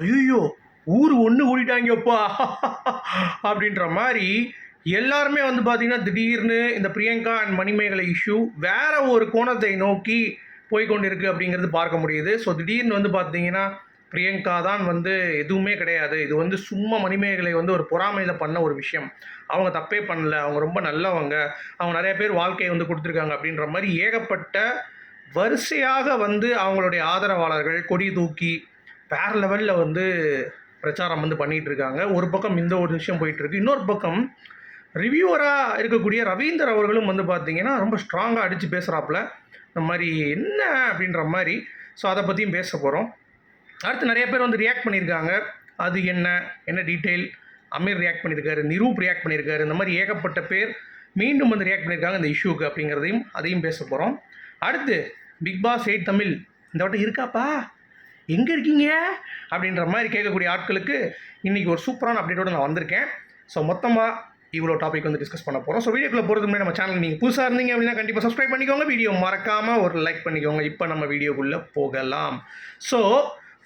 ஐயோ ஊர் ஒன்று கூட்டிட்டாங்கப்பா அப்படின்ற மாதிரி எல்லாருமே வந்து பார்த்தீங்கன்னா திடீர்னு இந்த பிரியங்கா அண்ட் மணிமேகலை இஷ்யூ வேற ஒரு கோணத்தை நோக்கி போய்கொண்டிருக்கு அப்படிங்கிறது பார்க்க முடியுது. ஸோ திடீர்னு வந்து பார்த்தீங்கன்னா பிரியங்கா தான் வந்து எதுவுமே கிடையாது. இது வந்து சும்மா மணிமேகலை வந்து ஒரு பொறாமையில் பண்ண ஒரு விஷயம். அவங்க தப்பே பண்ணல. அவங்க ரொம்ப நல்லவங்க. அவங்க நிறைய பேர் வாழ்க்கையை வந்து கொடுத்துருக்காங்க அப்படின்ற மாதிரி ஏகப்பட்ட வரிசையாக வந்து அவங்களுடைய ஆதரவாளர்கள் கொடி தூக்கி வேற லெவலில் வந்து பிரச்சாரம் வந்து பண்ணிகிட்டு இருக்காங்க ஒரு பக்கம் இந்த ஒரு விஷயம் போயிட்டுருக்கு. இன்னொரு பக்கம் ரிவ்யூவராக இருக்கக்கூடிய ரவீந்தர் அவர்களும் வந்து பார்த்தீங்கன்னா ரொம்ப ஸ்ட்ராங்காக அடித்து பேசுகிறாப்புல இந்த மாதிரி என்ன அப்படின்ற மாதிரி. ஸோ அதை பற்றியும் பேச போகிறோம் அடுத்து நிறைய பேர் வந்து ரியாக்ட் பண்ணியிருக்காங்க. அது என்ன? என்ன டீட்டெயில் அமீர் ரியாக்ட் பண்ணியிருக்காரு. நிரூப் ரியாக்ட் பண்ணியிருக்காரு. இந்த மாதிரி ஏகப்பட்ட பேர் மீண்டும் வந்து ரியாக்ட் பண்ணியிருக்காங்க இந்த இஷ்யூக்கு அப்படிங்கிறதையும் அதையும் பேச போகிறோம் அடுத்து பிக் பாஸ் எயிட் தமிழ். இந்த வட்டம் இருக்காப்பா? எங்கே இருக்கீங்க? அப்படின்ற மாதிரி கேட்கக்கூடிய ஆட்களுக்கு இன்றைக்கி ஒரு சூப்பரான அப்டேட்டோட நான் வந்திருக்கேன். ஸோ மொத்தமாக இவ்வளோ டாபிக் வந்து டிஸ்கஸ் பண்ண போகிறோம் ஸோ வீடியோக்குள்ள போகிறது முன்னாடி நம்ம சேனல் நீங்கள் புதுசாக இருந்தீங்க அப்படின்னா கண்டிப்பாக சப்ஸ்கிரைப் பண்ணிக்கோங்க. வீடியோ மறக்காமல் ஒரு லைக் பண்ணிக்கோங்க. இப்போ நம்ம வீடியோக்குள்ளே போகலாம். ஸோ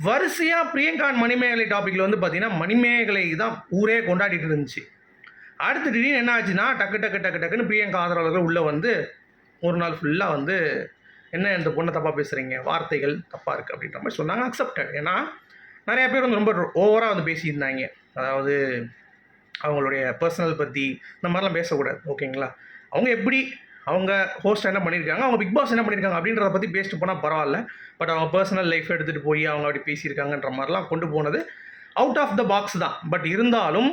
வரிசையாக பிரியங்கா மணிமேகலை டாப்பிக்கில் வந்து பார்த்தீங்கன்னா மணிமேகலை தான் ஊரே கொண்டாடிட்டு இருந்துச்சு. அடுத்து திடீர்னு என்ன ஆச்சுன்னா டக்கு டக்கு டக்கு டக்குன்னு பிரியங்கா ஆதரவாளர்கள் உள்ளே வந்து ஒரு நாள் ஃபுல்லாக வந்து என்ன இந்த பொண்ணை தப்பாக பேசுகிறீங்க வார்த்தைகள் தப்பாக இருக்குது அப்படின்ற மாதிரி சொன்னாங்க அக்செப்டட் ஏன்னா நிறையா பேர் வந்து ரொம்ப ஓவராக வந்து பேசியிருந்தாங்க. அதாவது அவங்களுடைய பர்சனல் பற்றி இந்த மாதிரிலாம் பேசக்கூடாது ஓகேங்களா? அவங்க எப்படி அவங்க ஹோஸ்ட் என்ன பண்ணியிருக்காங்க அவங்க பிக் பாஸ் என்ன பண்ணியிருக்காங்க அப்படின்றத பற்றி பேசிட்டு போனால் பரவாயில்ல. பட் அவங்க பர்சனல் லைஃப் எடுத்துகிட்டு போய் அவங்க அப்படி பேசியிருக்காங்கன்ற மாதிரிலாம் கொண்டு போனது அவுட் ஆஃப் த பாக்ஸ் தான். பட் இருந்தாலும்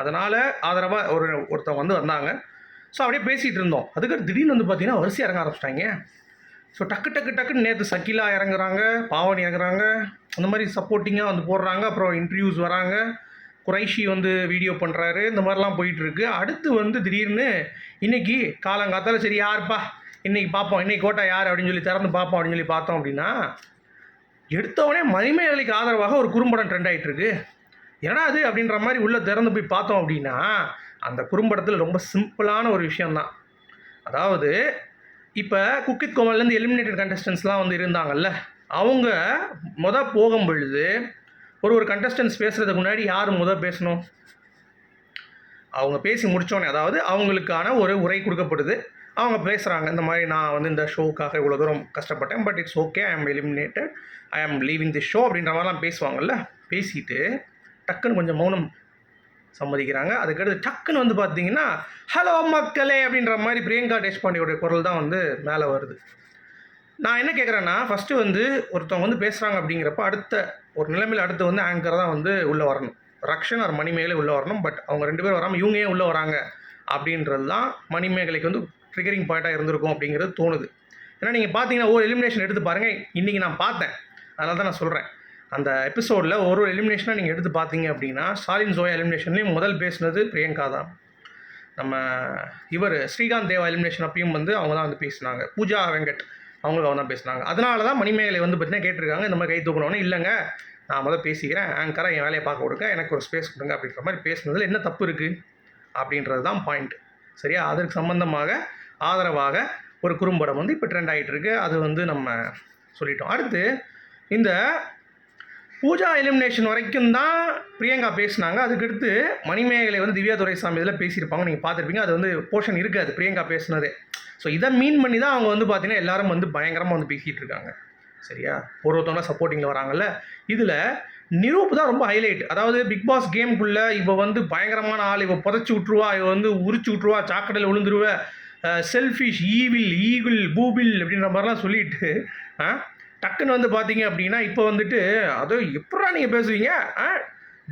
அதனால் ஆதரவாக ஒரு ஒருத்தவங்க வந்து வந்தாங்க. ஸோ அப்படியே பேசிகிட்டு இருந்தோம். அதுக்கு திடீர்னு வந்து பார்த்தீங்கன்னா வரிசை இறங்க ஆரம்பிச்சிட்டாங்க. ஸோ டக்கு டக்கு டக்குன்னு நேற்று சக்கிலா இறங்குறாங்க பாவன் இறங்குறாங்க. அந்த மாதிரி சப்போர்ட்டிங்காக வந்து போடுறாங்க. அப்புறம் இன்டர்வியூஸ் வராங்க. குறைஷி வந்து வீடியோ பண்ணுறாரு இந்த மாதிரிலாம் போயிட்டுருக்கு. அடுத்து வந்து திடீர்னு இன்னைக்கு காலங்காத்தால சரி யாருப்பா? இன்னைக்கு பார்ப்போம் இன்றைக்கி கோட்டா யார்? அப்படின்னு சொல்லி திறந்து பார்ப்போம் அப்படின்னு சொல்லி பார்த்தோம் அப்படின்னா எடுத்தவொடனே மணிமேகலைக்கு ஆதரவாக ஒரு குறும்படம் ட்ரெண்ட் ஆயிட்டு இருக்கு என்னடா அது அப்படின்ற மாதிரி உள்ளே திறந்து போய் பார்த்தோம் அப்படின்னா அந்த குறும்படத்தில் ரொம்ப சிம்பிளான ஒரு விஷயந்தான் அதாவது இப்போ குக்கித் கோமல்லேருந்து எலிமினேட்டட் கண்டஸ்டன்ஸ்லாம் வந்து இருந்தாங்கல்ல அவங்க முத போகும் பொழுது ஒரு ஒரு கண்டஸ்டன்ஸ் பேசுகிறதுக்கு முன்னாடி யார் முத பேசணும்? அவங்க பேசி முடித்தோடனே அதாவது அவங்களுக்கான ஒரு உரை கொடுக்கப்படுது. அவங்க பேசுகிறாங்க இந்த மாதிரி நான் வந்து இந்த ஷோவுக்காக இவ்வளோ தூரம் கஷ்டப்பட்டேன் பட் இட்ஸ் ஓகே ஐ ஆம் எலிமினேட்டட் ஐ ஆம் லீவிங் தி ஷோ அப்படின்ற மாதிரிலாம் பேசுவாங்கல்ல பேசிட்டு டக்குன்னு கொஞ்சம் மௌனம் சம்மதிக்கிறாங்க. அதுக்கடுத்து டக்குன்னு வந்து பார்த்தீங்கன்னா ஹலோ மக்களே அப்படின்ற மாதிரி பிரியங்கா தேஷ்பாண்டியோடைய குரல் தான் வந்து மேலே வருது. நான் என்ன கேட்குறேன்னா ஃபஸ்ட்டு வந்து ஒருத்தவங்க வந்து பேசுகிறாங்க அப்படிங்கிறப்ப அடுத்த ஒரு நிலைமையில் அடுத்து வந்து ஆங்கர் தான் வந்து உள்ளே வரணும். ரக்ஷன் ஒரு மணிமேகலை உள்ளே வரணும். பட் அவங்க ரெண்டு பேரும் வராமல் இவங்க ஏன் உள்ளே வராங்க? அப்படின்றது தான் மணிமேகலைக்கு வந்து ட்ரிகரிங் பாயிண்ட்டாக இருந்திருக்கும் அப்படிங்கிறது தோணுது. ஏன்னா நீங்கள் பார்த்தீங்கன்னா ஒரு எலிமினேஷன் எடுத்து பாருங்கள் இன்றைக்கி நான் பார்த்தேன். அதனால தான் நான் சொல்கிறேன் அந்த எபிசோடில் ஒரு ஒரு எலிமினேஷனாக நீங்கள் எடுத்து பார்த்தீங்க அப்படின்னா ஸ்டாலின் ஜோயா எலிமினேஷன்லேயும் முதல் பேசுனது பிரியங்கா தான். நம்ம இவர் ஸ்ரீகாந்த் தேவா எலிமினேஷன் அப்பயும் வந்து அவங்க தான் வந்து பேசினாங்க. பூஜா வெங்கட் அவங்களுக்கு அவங்க தான் பேசினாங்க. அதனால தான் மணிமேகலை வந்து பார்த்தீங்கன்னா கேட்டிருக்காங்க இந்த மாதிரி கை தூக்கணும்னு. இல்லைங்க நான் முதல் பேசிக்கிறேன் ஆங்கராக என் வேலையை பார்க்க கொடுங்க எனக்கு ஒரு ஸ்பேஸ் கொடுங்க அப்படின்ற மாதிரி பேசுனதில் என்ன தப்பு இருக்குது அப்படின்றது தான் பாயிண்ட் சரியா? அதற்கு சம்பந்தமாக ஆதரவாக ஒரு குறும்படம் வந்து இப்போ ட்ரெண்ட் ஆகிட்டு இருக்கு. அது வந்து நம்ம சொல்லிட்டோம். அடுத்து இந்த பூஜா எலிமினேஷன் வரைக்கும் தான் பிரியங்கா பேசினாங்க. அதுக்கடுத்து மணிமேகலை வந்து திவ்யா துரைசாமி இதில் பேசியிருப்பாங்க. நீங்கள் பார்த்துருப்பீங்க. அது வந்து போர்ஷன் இருக்காது. பிரியங்கா பேசுனது. ஸோ இதை மீன் பண்ணி தான் அவங்க வந்து பார்த்தீங்கன்னா எல்லாரும் வந்து பயங்கரமாக வந்து பேசிகிட்டு இருக்காங்க. சரியா? ஒருத்தவங்களாம் சப்போர்ட்டிங்கில் வராங்கல்ல. இதில் நிரூப் தான் ரொம்ப ஹைலைட் அதாவது பிக் பாஸ் கேம்குள்ளே இவள் வந்து பயங்கரமான ஆள். இவள் புதைச்சி விட்ருவா இவள் வந்து உரிச்சு விட்ருவா சாக்கடையில் விழுந்துருவ. செல்ஃபிஷ் ஈவில் ஈகிள் பூபில் அப்படின்ற மாதிரிலாம் சொல்லிட்டு ஆ, டக்குன்னு வந்து பார்த்தீங்க அப்படின்னா இப்போ வந்துட்டு அதோ எப்படா நீங்கள் பேசுவீங்க?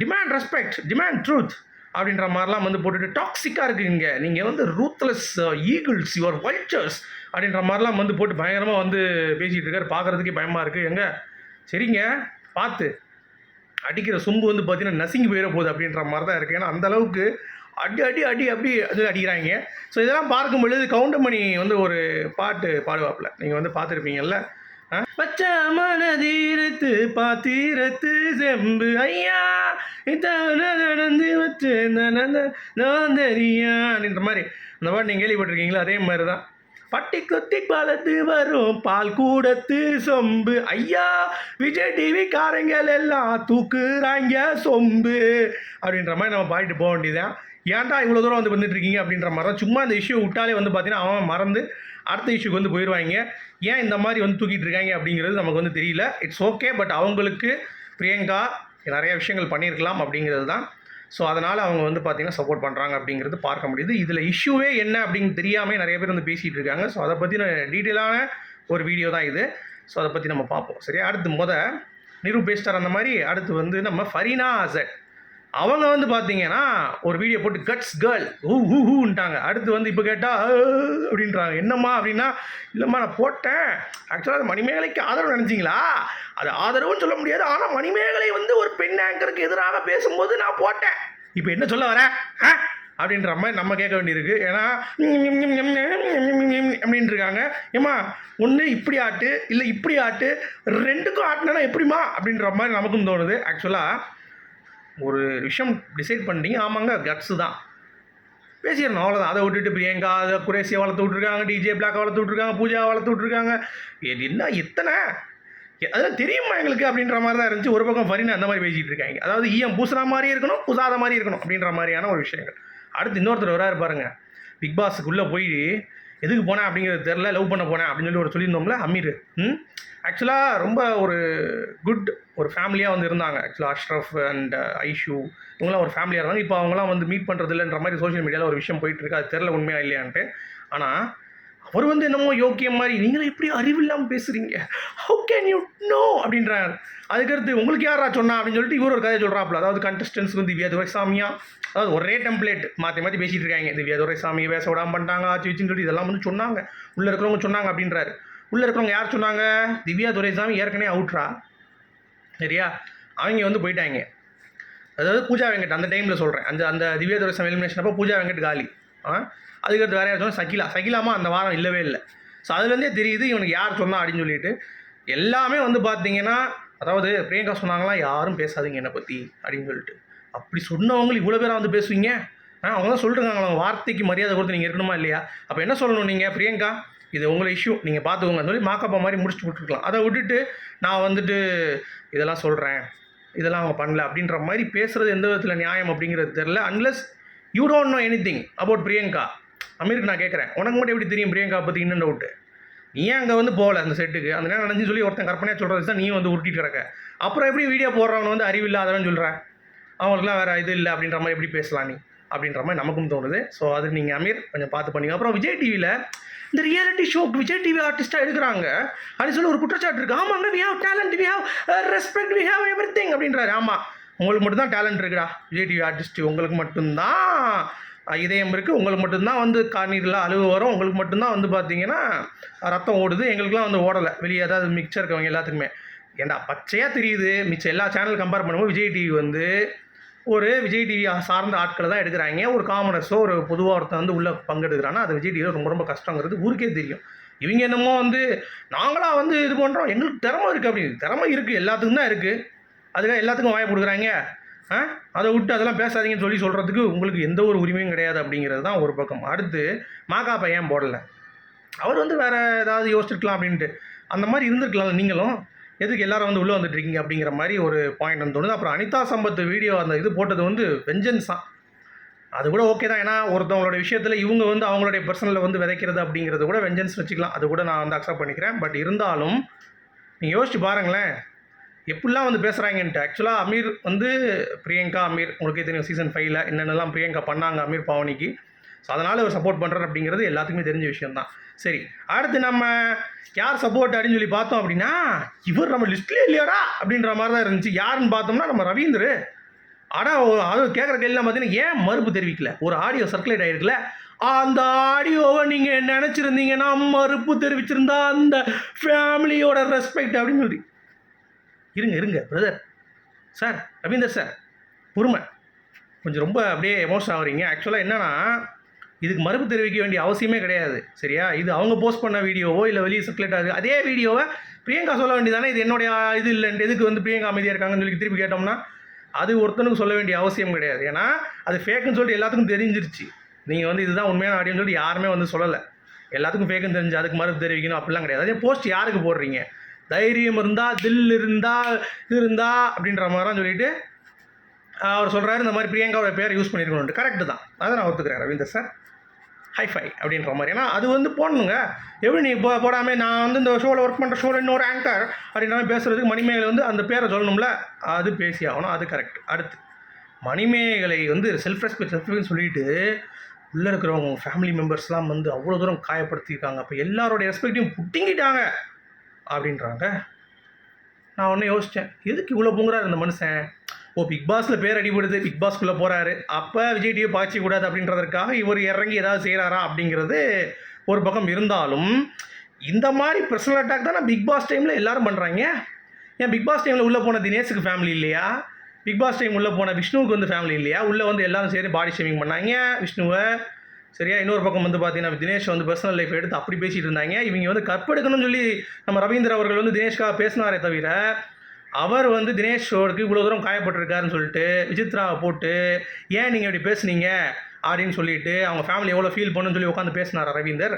டிமாண்ட் ரெஸ்பெக்ட் டிமாண்ட் ட்ரூத் அப்படின்ற மாதிரிலாம் வந்து போட்டுட்டு டாக்ஸிக்காக இருக்குங்க. நீங்கள் வந்து ரூத்லெஸ் ஈகிள்ஸ் யுவர் வல்ச்சர்ஸ் அப்படின்ற மாதிரிலாம் வந்து போட்டு பயங்கரமாக வந்து பேசிகிட்டு இருக்காரு. பார்க்குறதுக்கே பயமாக இருக்குது எங்க? சரிங்க. பார்த்து. அடிக்கிற சொம்பு வந்து பார்த்தீங்கன்னா நசுங்கி போயிட போகுது அப்படின்ற மாதிரி தான் இருக்குது ஏன்னா அந்த அளவுக்கு அடி அடி அடி அப்படி அது அடிக்கிறாங்க. ஸோ இதெல்லாம் பார்க்கும் பொழுது கவுண்டமணி வந்து ஒரு பாட்டு பாடுவாப்புல. நீங்கள் வந்து பார்த்துருப்பீங்கல்ல? பச்சை மனதீரத்து பாத்தீரத்து செம்பு. ஐயா இத்தனை நடந்து வச்சு நான் தெரியான்ற அப்படின்ற மாதிரி. அந்த பாட்டு நீங்கள் கேள்விப்பட்டிருக்கீங்களா? அதே மாதிரி தான் பட்டி குத்தி பழத்து வரும் பால் கூடத்து சொம்பு. ஐயா விஜய் டிவி காரங்கள் எல்லாம் தூக்குறாங்க சொம்பு. அப்படின்ற மாதிரி நம்ம பாடிட்டு போக வேண்டியதான் ஏன்டா இவ்வளோ தூரம் வந்து வந்துட்டு இருக்கீங்க? அப்படின்ற மாதிரி. தான் சும்மா அந்த இஷ்யூ விட்டாலே வந்து பார்த்தீங்கன்னா அவன் மறந்து அடுத்த இஷ்யூக்கு வந்து போயிடுவாங்க ஏன் இந்த மாதிரி வந்து தூக்கிட்டு இருக்காங்க அப்படிங்கிறது நமக்கு வந்து தெரியல. இட்ஸ் ஓகே பட் அவங்களுக்கு பிரியங்கா நிறைய விஷயங்கள் பண்ணியிருக்கலாம் அப்படிங்கிறது தான். ஸோ அதனால் அவங்க வந்து பார்த்திங்கன்னா சப்போர்ட் பண்ணுறாங்க அப்படிங்கிறது பார்க்க முடியுது. இதில் இஷ்யூவே என்ன அப்படின்னு தெரியாமல் நிறைய பேர் வந்து பேசிகிட்டு இருக்காங்க. ஸோ அதை பற்றின டீட்டெயிலான ஒரு வீடியோ தான் இது. ஸோ அதை பற்றி நம்ம பார்ப்போம். சரியா? அடுத்து முத நிரூபேஸ்டர் அந்த மாதிரி. அடுத்து வந்து நம்ம ஃபரீனா அசட். அவங்க வந்து பார்த்தீங்கன்னா ஒரு வீடியோ போட்டு கட்ஸ் கேர்ள் ஊ ஹூ ஹூன்ட்டாங்க. அடுத்து வந்து இப்போ கேட்டால் அப்படின்றாங்க. என்னம்மா? அப்படின்னா இல்லைம்மா நான் போட்டேன். ஆக்சுவலாக அது மணிமேகலைக்கு ஆதரவு நினச்சிங்களா? அது ஆதரவுன்னு சொல்ல முடியாது. ஆனால் மணிமேகலை வந்து ஒரு பெண் ஆங்கருக்கு எதிராக பேசும்போது நான் போட்டேன். இப்போ என்ன சொல்ல வரேன் ஆ அப்படின்ற மாதிரி நம்ம கேட்க வேண்டியிருக்கு. ஏன்னா அப்படின்ட்டு இருக்காங்க ஏம்மா ஒன்று இப்படி ஆட்டு இல்லை இப்படி ஆட்டு ரெண்டுக்கும் ஆட்டினா எப்படிம்மா? அப்படின்ற மாதிரி நமக்கும் தோணுது. ஆக்சுவலாக ஒரு விஷயம் டிசைட் பண்ணிட்டீங்க. ஆமாங்க கட்ஸு தான். பேசிடணும் அவ்வளோதான் அதை விட்டுட்டு பிரியங்கா அதை குரேசியை வளர்த்து விட்ருக்காங்க டிஜே பிளாக் வளர்த்து விட்ருக்காங்க பூஜா வளர்த்து விட்ருக்காங்க இது என்ன எத்தனை அதெல்லாம் தெரியுமா எங்களுக்கு அப்படின்ற மாதிரி தான் இருந்துச்சு. ஒரு பக்கம் ஃபரின் அந்த மாதிரி பேசிகிட்டு இருக்காங்க. அதாவது ஈயம் பூசுனா மாதிரியே இருக்கணும் பூசாத மாதிரி இருக்கணும் அப்படின்ற மாதிரியான ஒரு விஷயங்கள். அடுத்து இன்னொருத்தர் வராரு பாருங்க. பிக் பாஸுக்குள்ளே போய் எதுக்கு போனேன் அப்படிங்கிறது தெரில லவ் பண்ண போனேன் அப்படின்னு சொல்லி ஒரு சொல்லியிருந்தோம்ல அமீர். ம்? ஆக்சுவலாக ரொம்ப ஒரு குட் ஒரு ஃபேமிலியாக வந்து இருந்தாங்க. ஆக்சுவலாக அஷ்ரஃப் அண்ட் ஐஷு இவங்களாம் ஒரு ஃபேமிலியாக இருந்தாங்க. இப்போ அவங்களாம் வந்து மீட் பண்ணுறது இல்லைன்ற மாதிரி சோஷியல் மீடியாவில் ஒரு விஷயம் போயிட்டுருக்கு அது தெரில உண்மையாக இல்லையான்ட்டு. ஆனால் அவர் வந்து என்னமோ யோக்கியம் மாதிரி நீங்களும் எப்படி அறிவில்லாமல் பேசுகிறீங்க ஹவு கேன் யூ நோ அப்படின்றார். அதுக்கடுத்து உங்களுக்கு யாரா சொன்னா? அப்படின்னு சொல்லிட்டு இவர் ஒரு கதை சொல்கிறாப்புல அதாவது கண்டஸ்டன்ஸ் வந்து திவ்யா சாமியா அதாவது ஒரே டெம்ப்ளேட் மாற்றி மாற்றி பேசிகிட்டு இருக்காங்க. திவ்யா சாமியை பேச விடாமல் பண்ணிட்டாங்க ஆச்சு வச்சுன்னு சொல்லி இதெல்லாம் வந்து சொன்னாங்க. உள்ளே இருக்கிறவங்க சொன்னாங்க அப்படின்றாரு. உள்ளே இருக்கிறவங்க யார் சொன்னாங்க? திவ்யா துரைசாமி ஏற்கனவே அவுட்ரா சரியா? அவங்க வந்து போயிட்டாங்க. அதாவது பூஜா வெங்கட் அந்த டைமில் சொல்கிறேன் அந்த அந்த திவ்யா துரைசாமி எலிமினேஷன் அப்போ பூஜா வெங்கட் காலி. ஆ? அதுக்கடுத்து வேறு யார் சொன்னால் சகிலா. சகிலாமா அந்த வாரம் இல்லவே இல்லை. ஸோ அதுலேருந்தே தெரியுது இவனுக்கு யார் சொன்னா அப்படின்னு சொல்லிட்டு. எல்லாமே வந்து பார்த்தீங்கன்னா அதாவது பிரியங்கா சொன்னாங்களாம் யாரும் பேசாதீங்க என்னை பற்றி அப்படின்னு சொல்லிட்டு. அப்படி சொன்னவங்க இவ்வளோ பேராக வந்து பேசுவீங்க? ஆ அவங்க தான் சொல்லிட்டுருக்காங்க அவங்க வார்த்தைக்கு மரியாதை கொடுத்து நீங்கள் இருக்கணுமா இல்லையா? அப்போ என்ன சொல்லணும் நீங்கள் பிரியங்கா? இது உங்களை இஷ்யூ நீங்கள் பார்த்துக்கோங்க சொல்லி மாக்கப்பா மாதிரி முடிச்சுட்டு விட்டுருக்கலாம். அதை விட்டுட்டு நான் வந்துட்டு இதெல்லாம் சொல்கிறேன் இதெல்லாம் அவங்க பண்ணல அப்படின்ற மாதிரி பேசுகிறது எந்த விதத்தில் நியாயம் அப்படிங்கிறது தெரில unless you don't know anything about Priyanka. அமீருக்கு நான் கேட்குறேன் உனக்கு மட்டும் எப்படி தெரியும் பிரியங்கா பற்றி இன்னும் டவுட்டு நீ ஏன் அங்கே வந்து போகல அந்த செட்டுக்கு அந்த நேரம் நடந்துன்னு சொல்லி ஒருத்தன் கற்பனையாக சொல்கிறது தான் நீ வந்து உருட்டிட்டு கிடக்க. அப்புறம் எப்படி வீடியோ போடுறவன் வந்து அறிவில்லாதவன் சொல்கிறேன் அவங்களுக்குலாம் வேறு இது இல்லை அப்படின்ற மாதிரி எப்படி பேசலாம் நீ? அப்படின்ற மாதிரி நமக்கும் தோணுது. ஸோ அது நீங்கள் அமீர் கொஞ்சம் பார்த்து பண்ணுங்க. அப்புறம் விஜய் டிவியில் இந்த ரியாலிட்டி ஷோ விஜய் டிவி ஆர்டிஸ்ட்டாக எடுக்கிறாங்க. அப்படின்னு சொல்லி ஒரு குற்றச்சாட்டு இருக்குது ஆமாங்க we have talent we have respect we have everything அப்படின்றாரு. ஆமாம் உங்களுக்கு மட்டும்தான் டேலண்ட் இருக்குடா. விஜய் டிவி ஆர்டிஸ்ட் உங்களுக்கு மட்டும்தான். இதயம் இருக்குது உங்களுக்கு மட்டும்தான் வந்து கார்னீரில் அழுவு வரும். உங்களுக்கு மட்டும்தான் வந்து பார்த்தீங்கன்னா ரத்தம் ஓடுது. எங்களுக்குலாம் வந்து ஓடலை. வெளியே ஏதாவது மிக்சர் இருக்கவங்க எல்லாத்துக்குமே. ஏன்டா பச்சையாக தெரியுது. மிச்சம் எல்லா சேனல் கம்பேர் பண்ணும்போது விஜய் டிவி வந்து ஒரு விஜய் டிவி சார்ந்த ஆட்களை தான் எடுக்கிறாங்க. ஒரு காமனர்ஸோ ஒரு பொதுவாக ஒருத்தன் வந்து உள்ளே பங்கெடுக்கிறான்னா அது விஜய் டிவியில் ரொம்ப ரொம்ப கஷ்டங்கிறது ஊருக்கே தெரியும். இவங்க என்னமோ வந்து நாங்களாக வந்து இது பண்ணுறோம் எங்களுக்கு திறமை இருக்குது அப்படின்னு. திறமை இருக்குது எல்லாத்துக்கும் தான் இருக்குது அதுக்காக எல்லாத்துக்கும் வாயை கொடுக்குறாங்க அதை விட்டு அதெல்லாம் பேசாதீங்கன்னு சொல்லி சொல்கிறதுக்கு உங்களுக்கு எந்த ஒரு உரிமையும் கிடையாது அப்படிங்கிறது தான் ஒரு பக்கம். அடுத்து மாகாப்பா ஏன் போடலை? அவர் வந்து வேறு ஏதாவது யோசிச்சிருக்கலாம் அப்படின்ட்டு. அந்த மாதிரி இருந்திருக்கலாம் நீங்களும். எதுக்கு எல்லாரும் வந்து உள்ளே வந்துட்டு இருக்கீங்க அப்படிங்கிற மாதிரி ஒரு பாயிண்ட் வந்து தோணுது. அப்புறம் அனிதா சம்பத் வீடியோ அந்த இது போட்டது வந்து வெஞ்சன்ஸ் தான். அது கூட ஓகே தான். ஏன்னா ஒருத்தவங்களோட விஷயத்தில் இவங்க வந்து அவங்களுடைய பர்சனலில் வந்து விதைக்கிறது அப்படிங்கிறது கூட வெஞ்சன்ஸ் வச்சுக்கலாம். அது கூட நான் வந்து அக்செப்ட் பண்ணிக்கிறேன். பட் இருந்தாலும் நீங்கள் யோசிச்சு பாருங்களேன். எப்படிலாம் வந்து பேசுகிறாங்கன்ட்டு ஆக்சுவலாக அமீர் வந்து பிரியங்கா அமீர் உங்களுக்கே தெரியும் சீசன் ஃபைவ்ல என்னென்னலாம் பிரியங்கா பண்ணாங்க அமீர் பாவனிக்கு. ஸோ அதனால் அவர் சப்போர்ட் பண்ணுறாரு அப்படிங்கிறது எல்லாத்துக்குமே தெரிஞ்ச விஷயம் தான் சரி அடுத்து நம்ம யார் சப்போர்ட் அப்படின்னு சொல்லி பார்த்தோம் அப்படின்னா இவர் நம்ம லிஸ்ட்லேயே இல்லையாடா அப்படின்ற மாதிரி தான் இருந்துச்சு. யாருன்னு பார்த்தோம்னா நம்ம ரவீந்தர். ஆனால் அது கேட்குற கேள்விலாம் பார்த்தீங்கன்னா ஏன் மறுப்பு தெரிவிக்கல? ஒரு ஆடியோ சர்க்குலேட் ஆகிருக்குல்ல அந்த ஆடியோவை நீங்கள் நினச்சிருந்தீங்கன்னா மறுப்பு தெரிவிச்சிருந்தா அந்த ஃபேமிலியோட ரெஸ்பெக்ட் அப்படின்னு சொல்லி. இருங்க இருங்க பிரதர் சார் ரவீந்தர் சார் பொறுமை. கொஞ்சம் ரொம்ப அப்படியே எமோஷன் ஆகுறீங்க. ஆக்சுவலாக என்னென்னா இதுக்கு மறுப்பு தெரிவிக்க வேண்டிய அவசியமே கிடையாது. சரியா? இது அவங்க போஸ்ட் பண்ண வீடியோவோ இல்லை வெளியே சர்க்குலேட் ஆகுது. அதே வீடியோவை பிரியங்கா சொல்ல வேண்டியதானே? இது என்னுடைய இது இல்லைன்ட்டு எதுக்கு வந்து பிரியங்கா அமைதியாக இருக்காங்கன்னு சொல்லி திருப்பி கேட்டோம்னா அது ஒருத்தனுக்கு சொல்ல வேண்டிய அவசியம் கிடையாது. ஏன்னா அது ஃபேக்குன்னு சொல்லிட்டு எல்லாத்துக்கும் தெரிஞ்சிருச்சு. நீங்கள் வந்து இதுதான் உண்மையான ஆடியோன்னு சொல்லிட்டு யாருமே வந்து சொல்லலை. எல்லாத்துக்கும் ஃபேக்குன்னு தெரிஞ்சு அதுக்கு மறுப்பு தெரிவிக்கணும் அப்படிலாம் கிடையாது. அதே போஸ்ட் யாருக்கு போடுறீங்க? தைரியம் இருந்தால் தில் இருந்தால் இது இருந்தா அப்படின்ற மாதிரிலாம் சொல்லிட்டு அவர் சொல்கிறாரு இந்த மாதிரி பிரியங்காவோட பேரை யூஸ் பண்ணியிருக்கணும்னு கரெக்டு தான். அதை நான் ஒத்துக்கிறேன் ரவீந்தர் சார் ஹைஃபை அப்படின்ற மாதிரி. ஏன்னா அது வந்து போடணுங்க. எப்படி நீ போ போடாமல் நான் வந்து இந்த ஷோவில் ஒர்க் பண்ணுற ஷோவில் இன்னொரு ஆங்கர் அப்படின்ற மாதிரி பேசுகிறதுக்கு மணிமேகலை வந்து அந்த பேரை சொல்லணும்ல அது பேசி ஆகணும் அது கரெக்ட் அடுத்து மணிமேகலை வந்து செல்ஃப் ரெஸ்பெக்ட் செல்ஃப் சொல்லிட்டு உள்ளே இருக்கிறவங்க ஃபேமிலி மெம்பர்ஸ்லாம் வந்து அவ்வளோ தூரம் காயப்படுத்தியிருக்காங்க. அப்போ எல்லாரோட ரெஸ்பெக்டையும் புட்டிங்கிட்டாங்க அப்படின்றாங்க. நான் ஒன்று யோசித்தேன் எதுக்கு இவ்வளோ பொங்குறாரு இந்த மனுஷன்? ஓ பிக் பாஸில் பேர் அடிபடுது பிக் பாஸ்க்குள்ளே போகிறாரு அப்போ விஜய் டிவி பாய்ச்சிக்கூடாது அப்படின்றதற்காக இவர் இறங்கி ஏதாவது செய்கிறாரா அப்படிங்கிறது ஒரு பக்கம் இருந்தாலும் இந்த மாதிரி பர்சனல் அட்டாக் தானே பிக் பாஸ் டைமில் எல்லாரும் பண்ணுறாங்க ஏன் பிக் பாஸ் டைமில் உள்ளே போன தினேஷுக்கு ஃபேமிலி இல்லையா? பிக் பாஸ் டைம் உள்ளே போன விஷ்ணுவுக்கு வந்து ஃபேமிலி இல்லையா? உள்ளே வந்து எல்லாரும் சேர்ந்து பாடி ஷேவிங் பண்ணாங்க. விஷ்ணுவை சரியா? இன்னொரு பக்கம் வந்து பார்த்தீங்கன்னா தினேஷ் வந்து பர்சனல் லைஃப் எடுத்து அப்படி பேசிகிட்டு இருந்தாங்க. இவங்க வந்து கற்பெடுக்கணும்னு சொல்லி நம்ம ரவீந்திர அவர்கள் வந்து தினேஷ்காக பேசினாரே தவிர அவர் வந்து தினேஷ் இவ்வளோ தூரம் காயப்பட்டிருக்காருன்னு சொல்லிட்டு விசித்ராவை போட்டு ஏன் நீங்கள் இப்படி பேசுனீங்க? அப்படின்னு சொல்லிட்டு அவங்க ஃபேமிலி எவ்வளோ ஃபீல் பண்ணுன்னு சொல்லி உட்காந்து பேசினார் ரவீந்தர்?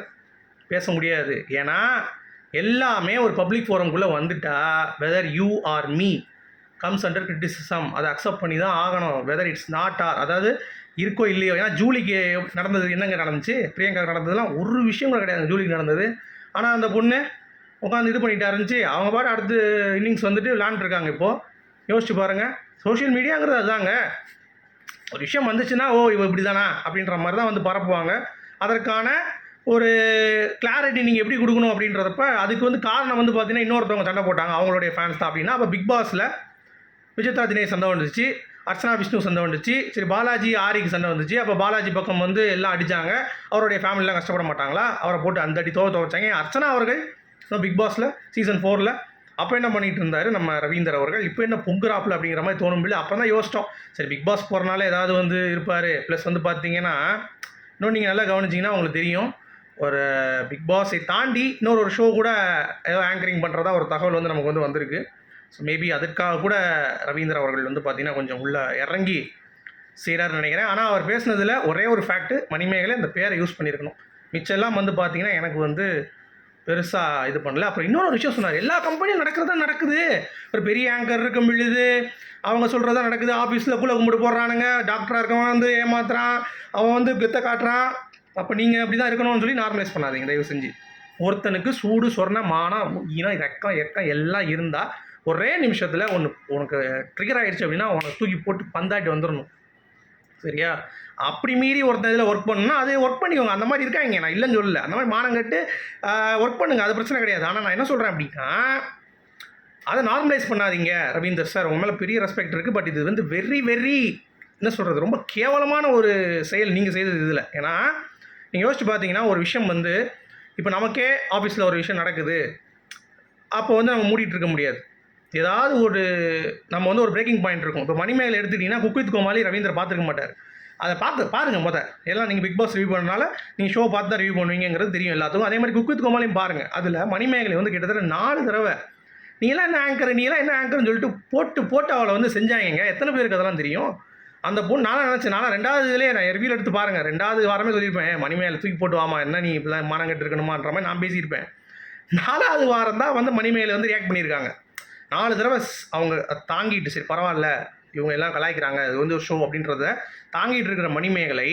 பேச முடியாது. ஏன்னா எல்லாமே ஒரு பப்ளிக் ஃபோரம்குள்ளே வந்துட்டா whether you are me comes under criticism அதை அக்செப்ட் பண்ணி தான் ஆகணும். வெதர் இட்ஸ் நாட் ஆர் அதாவது இருக்கோ இல்லையோ? ஏன்னா ஜூலிக்கு நடந்தது என்னங்க நடந்துச்சு? பிரியங்கா நடந்ததுலாம் ஒரு விஷயம் கூட கிடையாது. ஜூலிக்கு நடந்தது. ஆனால் அந்த பொண்ணு உட்காந்து இது பண்ணிட்டா இருந்துச்சு. அவங்க பாட்டு அடுத்து இன்னிங்ஸ் வந்துட்டு விளாண்டுருக்காங்க இப்போது யோசிச்சு பாருங்கள் சோஷியல் மீடியாங்கிறது அதுதாங்க. ஒரு விஷயம் வந்துச்சுன்னா ஓ இவ இப்படி தானா அப்படின்ற மாதிரி தான் வந்து பரப்புவாங்க. அதற்கான ஒரு கிளாரிட்டி நீங்கள் எப்படி கொடுக்கணும் அப்படின்றதப்ப அதுக்கு வந்து காரணம் வந்து பார்த்தீங்கன்னா இன்னொருத்தவங்க சண்டை போட்டாங்க. அவங்களுடைய ஃபேன்ஸ் தான் அப்படின்னா அப்போ பிக் பாஸில் விஜயதா தினேஷ் சண்டை வந்துச்சு அர்ச்சனா விஷ்ணு சண்டை வந்துச்சு. சரி பாலாஜி ஆரிக்கு சண்டை வந்துச்சு. அப்போ பாலாஜி பக்கம் வந்து எல்லாம் அடித்தாங்க அவருடைய ஃபேமிலிலாம் கஷ்டப்பட மாட்டாங்களா? அவரை போட்டு அந்த அடி தோவை துவைச்சாங்க. அர்ச்சனா அவர்கள் பிக் பாஸில் சீசன் ஃபோரில் அப்போ என்ன பண்ணிட்டு இருந்தார்? நம்ம ரவீந்தர் அவர்கள். இப்போ என்ன பொங்குறாப்புல அப்படிங்கிற மாதிரி தோணும் இல்லை. அப்போ தான் யோசித்தோம் சரி பிக் பாஸ் போகிறனால ஏதாவது வந்து இருப்பார். ப்ளஸ் வந்து பார்த்தீங்கன்னா இன்னும் நீங்கள் நல்லா கவனிச்சிங்கன்னா உங்களுக்கு தெரியும். ஒரு பிக் பாஸை தாண்டி இன்னொரு ஒரு ஷோ கூட ஏதோ ஆங்கரிங் பண்ணுறதா ஒரு தகவல் வந்து நமக்கு வந்து வந்திருக்கு. ஸோ மேபி அதற்காக கூட ரவீந்தர் அவர்கள் வந்து பார்த்தீங்கன்னா கொஞ்சம் உள்ளே இறங்கி செய்கிறாருன்னு நினைக்கிறேன். ஆனால் அவர் பேசுனதில் ஒரே ஒரு ஃபேக்ட்டு மணிமேகலை இந்த பேரை யூஸ் பண்ணியிருக்கணும். மிச்செல்லாம் வந்து பார்த்தீங்கன்னா எனக்கு வந்து பெருசாக இது பண்ணல. அப்புறம் இன்னொரு விஷயம் சொன்னார். எல்லா கம்பெனியும் நடக்கிறதா நடக்குது. ஒரு பெரிய ஆங்கர் இருக்க பொழுது அவங்க சொல்கிறதா நடக்குது. ஆஃபீஸில் கூட கும்பிட்டு போடுறானுங்க டாக்டராக இருக்கவன் வந்து ஏமாத்துறான். அவன் வந்து கெத்த காட்டுறான். அப்போ நீங்கள் அப்படி தான் இருக்கணும்னு சொல்லி நார்மலைஸ் பண்ணாதீங்க. தயவு செஞ்சு. ஒருத்தனுக்கு சூடு சொர்ண மானம் ஈனம் ரெக்கம் எக்கம் எல்லாம் இருந்தால் ஒரே நிமிஷத்தில் ஒன்று உனக்கு ட்ரிகர் ஆகிடுச்சு அப்படின்னா உனக்கு தூக்கி போட்டு பந்தாட்டி வந்துடணும் சரியா? அப்படி மீறி ஒருத்தன் இதில் ஒர்க் பண்ணணும்னா அது ஒர்க் பண்ணிக்கோங்க. அந்த மாதிரி இருக்காங்க நான் இல்லைன்னு சொல்லல. அந்த மாதிரி மானம் கட்டு ஒர்க் பண்ணுங்கள் அது பிரச்சனை கிடையாது. ஆனால் நான் என்ன சொல்கிறேன் அப்படின்னா அதை நார்மலைஸ் பண்ணாதீங்க ரவீந்தர் சார் உங்கள் மேலே பெரிய ரெஸ்பெக்ட் இருக்குது பட் இது வந்து வெரி வெரி என்ன சொல்கிறது ரொம்ப கேவலமான ஒரு செயல் நீங்கள் செய்தது இதில். ஏன்னா நீங்கள் யோசிச்சு பார்த்தீங்கன்னா ஒரு விஷயம் வந்து இப்போ நமக்கே ஆஃபீஸில் ஒரு விஷயம் நடக்குது. அப்போ வந்து நம்ம மூடிட்டு இருக்க முடியாது. ஏதாவது ஒரு நம்ம வந்து ஒரு பிரேக்கிங் பாயிண்ட் இருக்கும். இப்போ மணிமேகலை எடுத்துக்கிட்டிங்கன்னா குக் வித் கோமாளி ரவீந்திர பார்த்துருக்க மாட்டார். அதை பார்த்து பாருங்கள் முத. எல்லாம் நீங்கள் பிக் பாஸ் ரிவ்யூ பண்ணனால நீங்கள் ஷோ பார்த்து தான் ரிவ்யூ பண்ணுவீங்கிறது தெரியும் எல்லாத்துக்கும். அதே மாதிரி குக் வித் பாருங்கள் அதில் மணிமேகலை வந்து கிட்டத்தட்ட நாலு தடவை நீங்களாம் என்ன ஆங்கர் நீங்களாம் என்ன ஆங்கர்னு சொல்லிட்டு போட்டு போட்டு அவளை வந்து செஞ்சாங்க எத்தனை பேருக்கு அதெல்லாம் தெரியும்? அந்த பொண்ணு நானும் நினச்சேன் நானும் ரெண்டாவது இதுலேயே நான் ரிவ்யூ எடுத்து பாருங்கள் ரெண்டாவது வாரமே சொல்லியிருப்பேன் மணிமேகலை தூக்கி போட்டு வாமா என்ன நீ இப்படிலாம் மானம் கட்டு இருக்கணுமான்ற மாதிரி நான் பேசியிருப்பேன். நாலாவது வாரம் தான் வந்து மணிமேகலை வந்து ரியாக்ட் பண்ணியிருக்காங்க. நாலு தடவை அவங்க தாங்கிட்டு சரி பரவாயில்ல இவங்க எல்லாம் கலாய்க்கிறாங்க அது வந்து ஒரு ஷோ அப்படின்றத தாங்கிட்டு இருக்கிற மணிமேகலை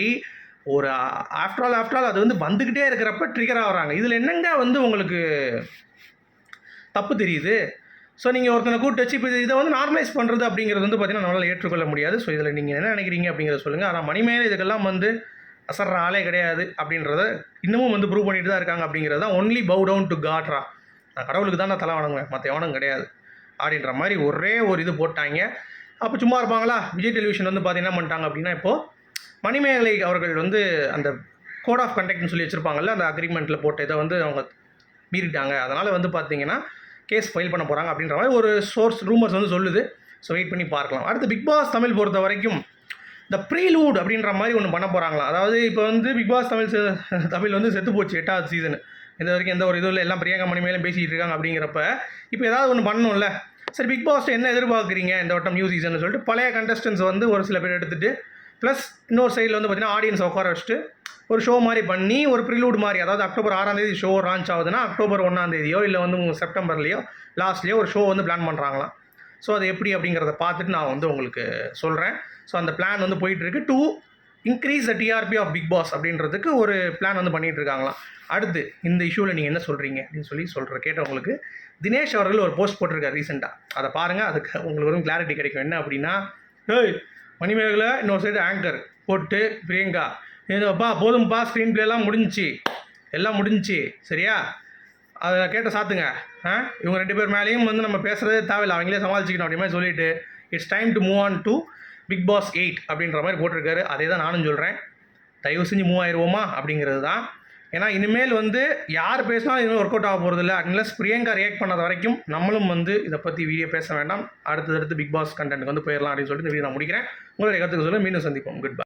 ஒரு ஆஃப்டர் ஆல் ஆஃப்டர் ஆல் அது வந்து வந்துக்கிட்டே இருக்கிறப்ப ட்ரிகர் ஆகிறாங்க இதில் என்னங்க வந்து உங்களுக்கு தப்பு தெரியுது? ஸோ நீங்கள் ஒருத்தனை கூப்பிட்டு வச்சு இப்போ இதை வந்து நார்மலைஸ் பண்ணுறது அப்படிங்கிறது வந்து பார்த்திங்கன்னா நம்மளால் ஏற்றுக்கொள்ள முடியாது. ஸோ இதில் நீங்கள் என்ன நினைக்கிறீங்க அப்படிங்கிறத சொல்லுங்கள் ஆனால் மணிமேல இதுக்கெல்லாம் வந்து அசர்ற ஆளே கிடையாது அப்படின்றத இன்னமும் வந்து ப்ரூவ் பண்ணிட்டு தான் இருக்காங்க அப்படிங்கிறது தான் ஒன்லி பவு டவுன் டு காட்ரா நான் கடவுளுக்கு தான் நான் தலை வணங்குவேன். மற்ற எவனும் கிடையாது. அப்படின்ற மாதிரி ஒரே ஒரு இது போட்டாங்க. அப்போ சும்மா இருப்பாங்களா? விஜய் டெலிவிஷன் வந்து பார்த்தீங்கன்னா பண்ணிட்டாங்க அப்படின்னா இப்போது மணிமேகலை அவர்கள் வந்து அந்த கோட் ஆஃப் கண்டக்ட்னு சொல்லி வச்சுருப்பாங்கல்ல அந்த அக்ரிமெண்ட்டில் போட்ட இதை வந்து அவங்க மீறிட்டாங்க. அதனால் வந்து பார்த்தீங்கன்னா கேஸ் ஃபைல் பண்ண போகிறாங்க அப்படின்ற மாதிரி ஒரு சோர்ஸ் ரூமர்ஸ் வந்து சொல்லுது. ஸோ வெயிட் பண்ணி பார்க்கலாம். அடுத்து பிக் பாஸ் தமிழ் பொறுத்த வரைக்கும் இந்த ப்ரீலூட் அப்படின்ற மாதிரி ஒன்று பண்ண போகிறாங்களாம் அதாவது இப்போ வந்து பிக் பாஸ் தமிழ் செ- தமிழ் வந்து செத்து போச்சு எட்டாவது சீசனு இது வரைக்கும் எந்த ஒரு இதுவும் இல்லை. எல்லாம் பிரியங்கா மணி மேலே பேசிகிட்டு இருக்காங்க அப்படிங்கிறப்ப இப்போ ஏதாவது ஒன்று பண்ணணும்ல சரி பிக் பாஸ் என்ன எதிர்பார்க்குறீங்க இந்த வட்டம் நியூ சீசன் சொல்லிட்டு பழைய கண்டஸ்டன்ஸ் வந்து ஒரு சில பேர் எடுத்துகிட்டு ப்ளஸ் இன்னொரு சைடில் வந்து பார்த்தீங்கன்னா ஆடியன்ஸை உட்கார வச்சுட்டு ஒரு ஷோ மாதிரி பண்ணி ஒரு ப்ரிலூட் மாதிரி அதாவது அக்டோபர் ஆறாம் தேதி ஷோ லான்ச் ஆகுதுன்னா அக்டோபர் ஒன்றாம் தேதியோ இல்லை வந்து செப்டம்பர்லேயோ லாஸ்ட்லேயோ ஒரு ஷோ வந்து பிளான் பண்ணுறாங்களாம் ஸோ அது எப்படி அப்படிங்கிறத பார்த்துட்டு நான் வந்து உங்களுக்கு சொல்கிறேன் ஸோ அந்த பிளான் வந்து போயிட்டுருக்கு to increase the TRP of big boss அப்படின்றதுக்கு ஒரு பிளான் வந்து பண்ணிகிட்டு இருக்காங்களாம் அடுத்து இந்த இஷ்யூவில் நீங்கள் என்ன சொல்கிறீங்க அப்படின்னு சொல்லி சொல்கிற கேட்டவங்களுக்கு தினேஷ் அவர்கள் ஒரு போஸ்ட் போட்டிருக்காரு ரீசெண்டாக அதை பாருங்கள் அதுக்கு உங்களுக்கு ஒரு கிளாரிட்டி கிடைக்கும். என்ன அப்படின்னா ஏய் மணிமேகலை இன்னொரு சைடு ஆங்கர் போட்டு பிரியங்கா ஏதோப்பா போதும்ப்பா ஸ்க்ரீன் எல்லாம் முடிஞ்சிச்சு. எல்லாம் முடிஞ்சிச்சு. சரியா? அதை கேட்ட சாத்துங்க. ஆ? இவங்க ரெண்டு பேர் மேலேயும் வந்து நம்ம பேசுகிறதே தேவையில்லை. அவங்களே சமாளிச்சிக்கணும் அப்படி மாதிரி சொல்லிட்டு it's time to move on to big boss eight அப்படின்ற மாதிரி போட்டிருக்காரு. அதே தான் நானும் சொல்கிறேன் தயவு செஞ்சு மூவாயிருவோமா அப்படிங்கிறது தான் ஏன்னா இனிமேல் வந்து யார் பேசினாலும் இனிமேல் ஒர்க் அவுட் ஆக போகிறது இல்லை அன்லஸ் பிரியங்கா ரியாக்ட் பண்ணாத வரைக்கும் நம்மளும் வந்து இதை பற்றி வீடியோ பேச வேண்டாம். அடுத்தடுத்து பிக் பாஸ் கண்டென்ட் வந்து போயிடலாம் அப்படின்னு சொல்லிட்டு இந்த வீடியோ நான் முடிக்கிறேன். உங்களுடைய கருத்துக்கு சொல்ல மீண்டும் சந்திப்போம். Good bye